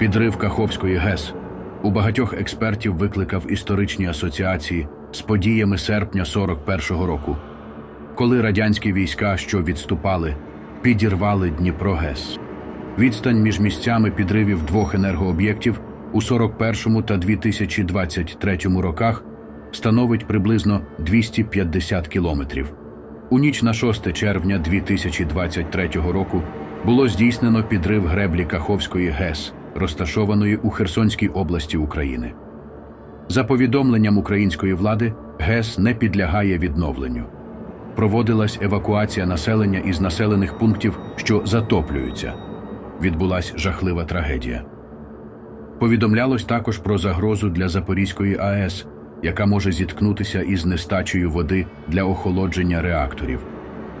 Підрив Каховської ГЕС у багатьох експертів викликав історичні асоціації з подіями серпня 41-го року, коли радянські війська, що відступали, підірвали Дніпро ГЕС. Відстань між місцями підривів двох енергооб'єктів у 41 та 2023 роках становить приблизно 250 кілометрів. У ніч на 6 червня 2023 року було здійснено підрив греблі Каховської ГЕС, розташованої у Херсонській області України. За повідомленням української влади, ГЕС не підлягає відновленню. Проводилась евакуація населення із населених пунктів, що затоплюються. Відбулась жахлива трагедія. Повідомлялось також про загрозу для Запорізької АЕС, яка може зіткнутися із нестачею води для охолодження реакторів.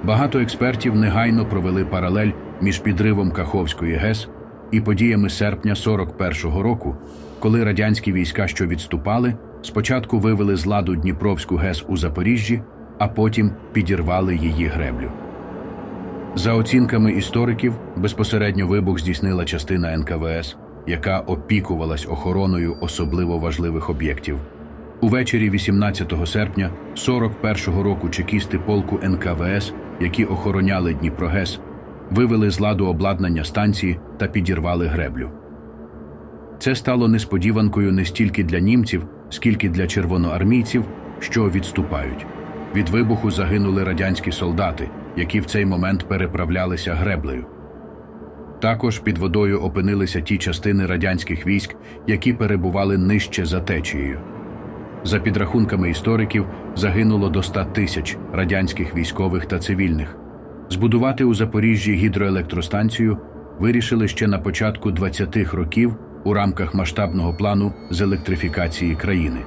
Багато експертів негайно провели паралель між підривом Каховської ГЕС і подіями серпня 41-го року, коли радянські війська, що відступали, спочатку вивели з ладу Дніпровську ГЕС у Запоріжжі, а потім підірвали її греблю. За оцінками істориків, безпосередньо вибух здійснила частина НКВС, яка опікувалась охороною особливо важливих об'єктів. Увечері 18 серпня 41-го року чекісти полку НКВС, які охороняли Дніпрогес, вивели з ладу обладнання станції та підірвали греблю. Це стало несподіванкою не стільки для німців, скільки для червоноармійців, що відступають. Від вибуху загинули радянські солдати, які в цей момент переправлялися греблею. Також під водою опинилися ті частини радянських військ, які перебували нижче за течією. За підрахунками істориків, загинуло до 100 тисяч радянських військових та цивільних. Збудувати у Запоріжжі гідроелектростанцію вирішили ще на початку 20-х років у рамках масштабного плану з електрифікації країни.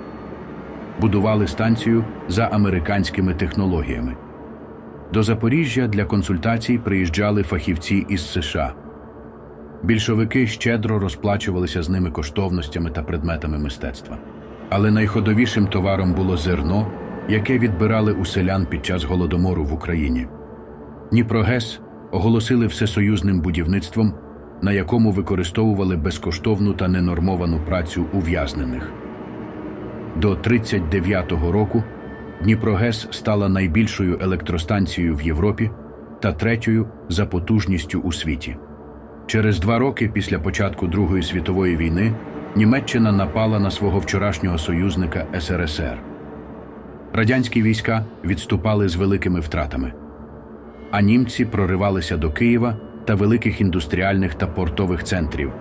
Будували станцію за американськими технологіями. До Запоріжжя для консультацій приїжджали фахівці із США. Більшовики щедро розплачувалися з ними коштовностями та предметами мистецтва. Але найходовішим товаром було зерно, яке відбирали у селян під час голодомору в Україні. Дніпрогес оголосили всесоюзним будівництвом, на якому використовували безкоштовну та ненормовану працю ув'язнених. До 39-го року Дніпрогес стала найбільшою електростанцією в Європі та третьою за потужністю у світі. Через два роки після початку Другої світової війни Німеччина напала на свого вчорашнього союзника СРСР. Радянські війська відступали з великими втратами, а німці проривалися до Києва та великих індустріальних та портових центрів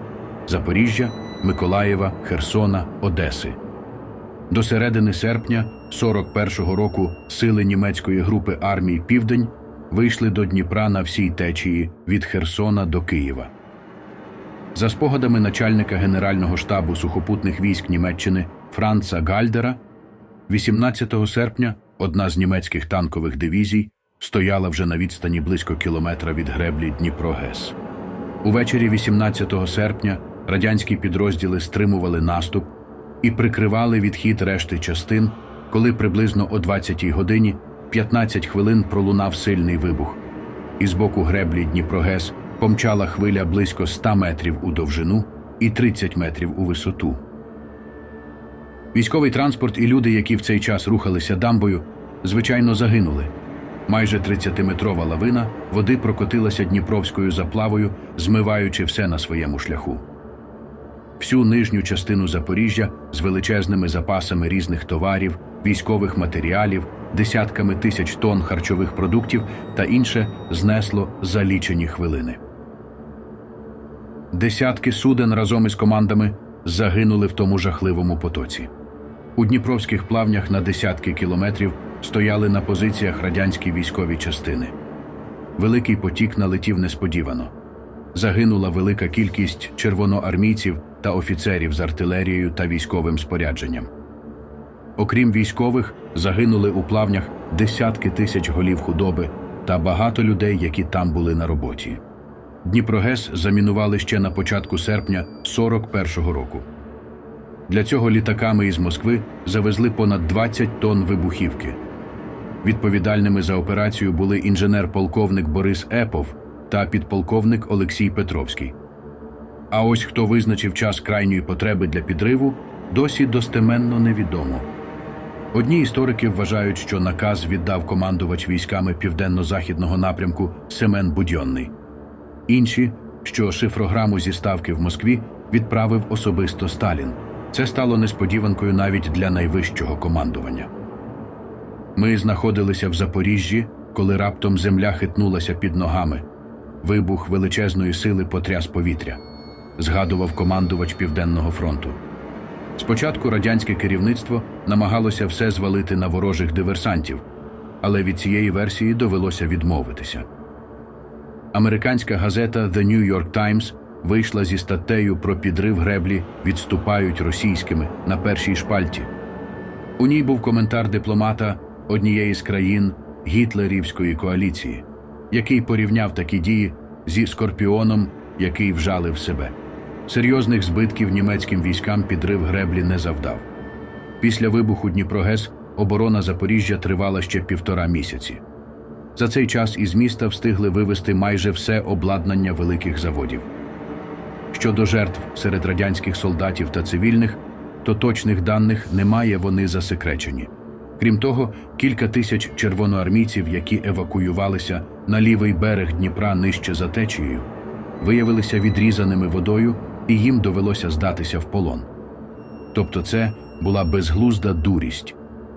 Запоріжжя, Миколаєва, Херсона, Одеси. До середини серпня 41-го року сили німецької групи армій Південь вийшли до Дніпра на всій течії від Херсона до Києва. За спогадами начальника Генерального штабу сухопутних військ Німеччини Франца Гальдера, 18 серпня одна з німецьких танкових дивізій стояла вже на відстані близько кілометра від греблі Дніпрогес. Увечері 18 серпня радянські підрозділи стримували наступ і прикривали відхід решти частин, коли приблизно о 20-й годині 15 хвилин пролунав сильний вибух. І з боку греблі Дніпрогес помчала хвиля близько 100 метрів у довжину і 30 метрів у висоту. Військовий транспорт і люди, які в цей час рухалися дамбою, звичайно загинули. Майже 30-метрова лавина води прокотилася Дніпровською заплавою, змиваючи все на своєму шляху. Всю нижню частину Запоріжжя з величезними запасами різних товарів, військових матеріалів, десятками тисяч тонн харчових продуктів та інше знесло за лічені хвилини. Десятки суден разом із командами загинули в тому жахливому потоці. У дніпровських плавнях на десятки кілометрів стояли на позиціях радянські військові частини. Великий потік налетів несподівано. Загинула велика кількість червоноармійців та офіцерів з артилерією та військовим спорядженням. Окрім військових, загинули у плавнях десятки тисяч голів худоби та багато людей, які там були на роботі. Дніпрогес замінували ще на початку серпня 41-го року. Для цього літаками із Москви завезли понад 20 тонн вибухівки. Відповідальними за операцію були інженер-полковник Борис Епов та підполковник Олексій Петровський. А ось хто визначив час крайньої потреби для підриву, досі достеменно невідомо. Одні історики вважають, що наказ віддав командувач військами південно-західного напрямку Семен Будьонний. Інші, що шифрограму зі ставки в Москві відправив особисто Сталін. Це стало несподіванкою навіть для найвищого командування. Ми знаходилися в Запоріжжі, коли раптом земля хитнулася під ногами. Вибух величезної сили потряс повітря, згадував командувач Південного фронту. Спочатку радянське керівництво намагалося все звалити на ворожих диверсантів, але від цієї версії довелося відмовитися. Американська газета The New York Times вийшла зі статтею про підрив греблі відступають російськими на першій шпальті. У ній був коментар дипломата однієї з країн гітлерівської коаліції, який порівняв такі дії зі скорпіоном, який вжалив себе. Серйозних збитків німецьким військам підрив греблі не завдав. Після вибуху Дніпрогес оборона Запоріжжя тривала ще півтора місяці. За цей час із міста встигли вивезти майже все обладнання великих заводів. Щодо жертв серед радянських солдатів та цивільних, то точних даних немає, вони засекречені. Крім того, кілька тисяч червоноармійців, які евакуювалися на лівий берег Дніпра нижче за течією, виявилися відрізаними водою і їм довелося здатися в полон. Тобто це була безглузда дурість.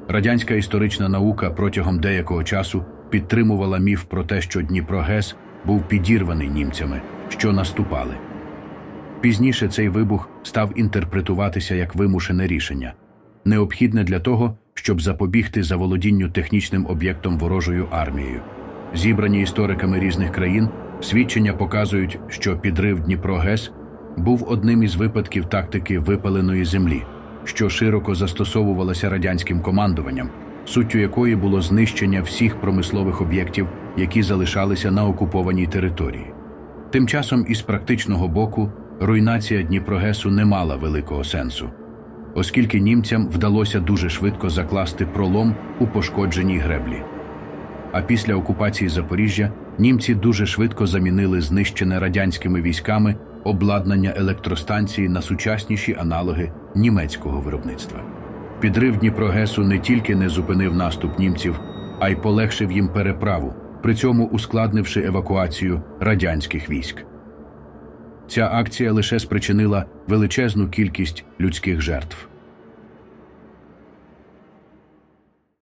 Радянська історична наука протягом деякого часу підтримувала міф про те, що Дніпрогес був підірваний німцями, що наступали. Пізніше цей вибух став інтерпретуватися як вимушене рішення, необхідне для того, щоб запобігти заволодінню технічним об'єктом ворожою армією. Зібрані істориками різних країн, свідчення показують, що підрив Дніпрогес був одним із випадків тактики випаленої землі, що широко застосовувалася радянським командуванням, суттю якої було знищення всіх промислових об'єктів, які залишалися на окупованій території. Тим часом, із практичного боку, руйнація Дніпрогесу не мала великого сенсу, оскільки німцям вдалося дуже швидко закласти пролом у пошкодженій греблі. А після окупації Запоріжжя німці дуже швидко замінили знищене радянськими військами обладнання електростанції на сучасніші аналоги німецького виробництва. Підрив Дніпрогесу не тільки не зупинив наступ німців, а й полегшив їм переправу, при цьому ускладнивши евакуацію радянських військ. Ця акція лише спричинила величезну кількість людських жертв.